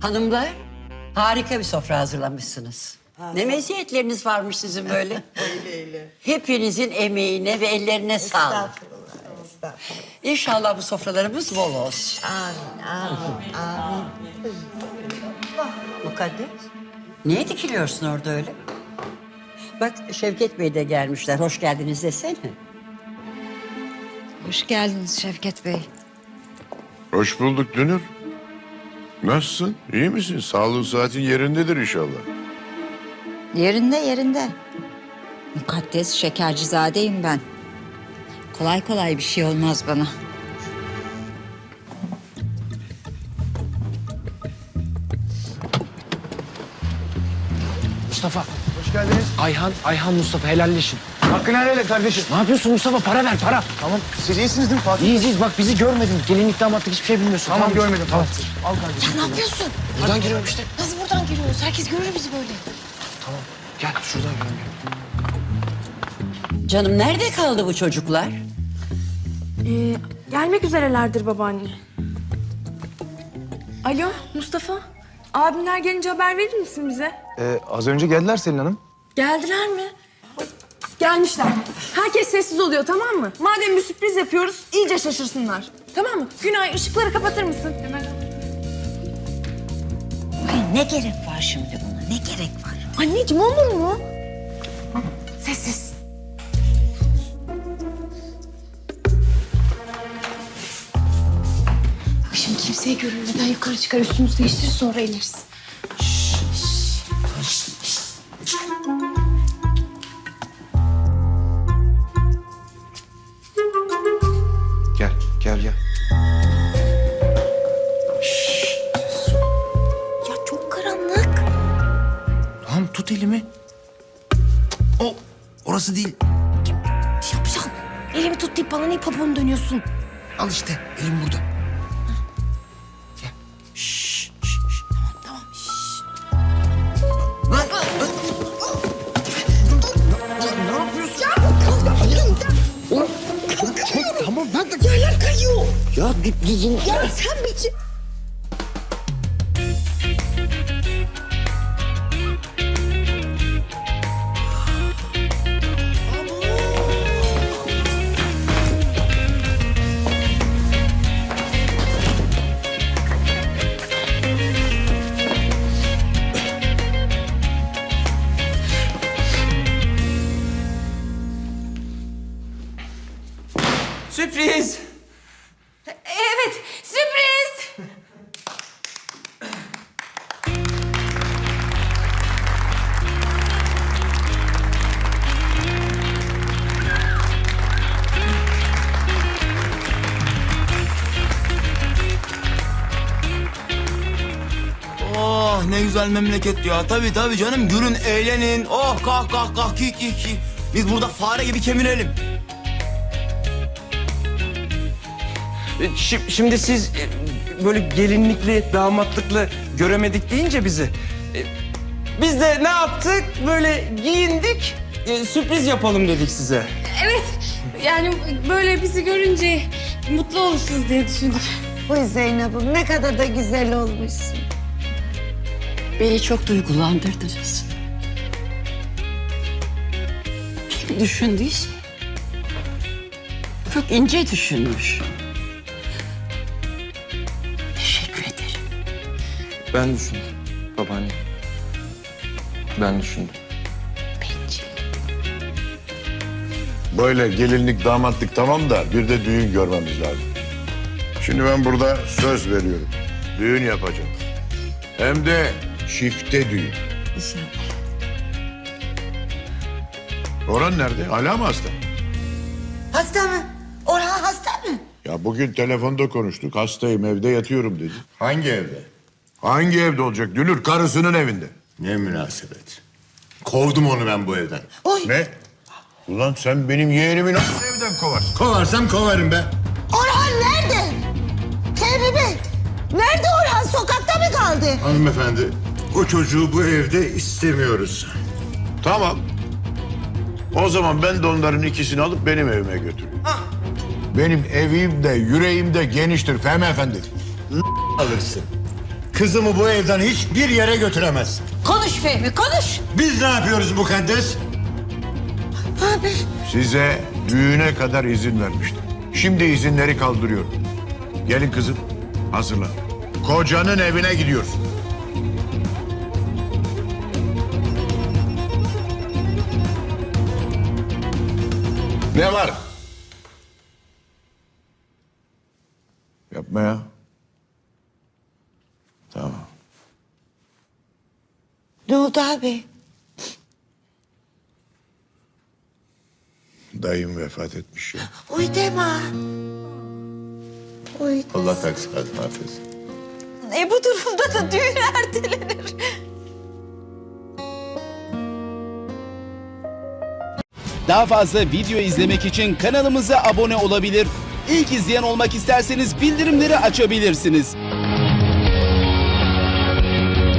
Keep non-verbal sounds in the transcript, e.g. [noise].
Hanımlar, harika bir sofra hazırlamışsınız. Ne meziyetleriniz varmış sizin böyle. [laughs] Hepinizin emeğine ve ellerine sağlık. Estağfurullah, estağfurullah. İnşallah bu sofralarımız bol olsun. Amin, amin, amin. Mukaddes, niye dikiliyorsun orada öyle? Bak Şevket Bey de gelmişler. Hoş geldiniz desene. Hoş geldiniz Şevket Bey. Hoş bulduk Dünür. Nasılsın? İyi misin? Sağlığın saatin yerindedir inşallah. Yerinde yerinde. Mukaddes şekercizadeyim ben. Kolay kolay bir şey olmaz bana. Mustafa. Hoş geldiniz. Ayhan, Ayhan Mustafa helalleşin. Hakkını helal kardeşim. Ne yapıyorsun Mustafa? Para ver para. Tamam. Siz iyisiniz değil mi Fatih? İyiyiz iyiyiz. Bak bizi görmedin. Gelinlik damatlık hiçbir şey bilmiyorsun. Tamam, mı? görmedim. Tamam. Al kardeşim. Ne yapıyorsun? Buradan giriyorum işte. Nasıl buradan giriyoruz? Herkes görür bizi böyle. Tamam. Gel şuradan giriyorum. Canım nerede kaldı bu çocuklar? Ee, gelmek üzerelerdir babaanne. Alo Mustafa. Abimler gelince haber verir misin bize? Ee, az önce geldiler Selin Hanım. Geldiler mi? Gelmişler. Herkes sessiz oluyor tamam mı? Madem bir sürpriz yapıyoruz iyice şaşırsınlar. Tamam mı? Günay ışıkları kapatır mısın? Hemen. Ay ne gerek var şimdi buna? Ne gerek var? Anneciğim olur mu? Sessiz. Bak şimdi kimseye görünmeden yukarı çıkar üstümüzü değiştirir sonra ineriz. Gel, gel, gel. Ya çok karanlık. Tamam tut elimi. O orası değil. Yapacağım. Elimi tut deyip bana ne papuğunu dönüyorsun. Al işte elim burada. Ya bir, Ya sen bir... Sürpriz. Evet sürpriz. Oh ne güzel memleket ya. Tabii tabii canım gülün, eğlenin. Oh kalk kalk kalk ki ki ki. Biz burada fare gibi kemirelim. Şi- Şimdi siz e, böyle gelinlikli, damatlıklı göremedik deyince bizi... e, Biz de ne yaptık? Böyle giyindik, e, sürpriz yapalım dedik size. Evet yani böyle bizi görünce mutlu olursunuz diye düşündük. Uy Zeynep'im ne kadar da güzel olmuşsun. Beni çok duygulandırdınız. Kim düşündüyse çok ince düşünmüş. Ben düşündüm babaanne. Ben düşündüm. Böyle gelinlik, damatlık tamam da bir de düğün görmemiz lazım. Şimdi ben burada söz veriyorum. Düğün yapacağım. Hem de çifte düğün. Orhan nerede? Hala mı hasta? Hasta mı? Orhan hasta mı? Ya bugün telefonda konuştuk. Hastayım evde yatıyorum dedi. Hangi evde? Hangi evde olacak? Dünür karısının evinde. Ne münasebet. Kovdum onu ben bu evden. Oy. Ne? Ulan sen benim yeğenimi nasıl evden kovarsın? Kovarsam kovarım be. Orhan nerede? Bey. Nerede Orhan? Sokakta mı kaldı? Hanımefendi, o çocuğu bu evde istemiyoruz. Tamam. O zaman ben de onların ikisini alıp benim evime götürüyorum. Benim evim de yüreğim de geniştir Fehmi Efendi. Alırsın. Kızımı bu evden hiçbir yere götüremez. Konuş Fehmi konuş. Biz ne yapıyoruz mukaddes? Abi Size düğüne kadar izin vermiştim. Şimdi izinleri kaldırıyorum. Gelin kızım, hazırlan. Kocanın evine gidiyorsun. Ne var? Yapma ya. Tamam. ne oldu abi? Dayım vefat etmiş ya. Uy deme. Uy. Allah taksirat affetsin. E bu durumda da düğün ertelenir. Daha fazla video izlemek için kanalımıza abone olabilir. İlk izleyen olmak isterseniz bildirimleri açabilirsiniz.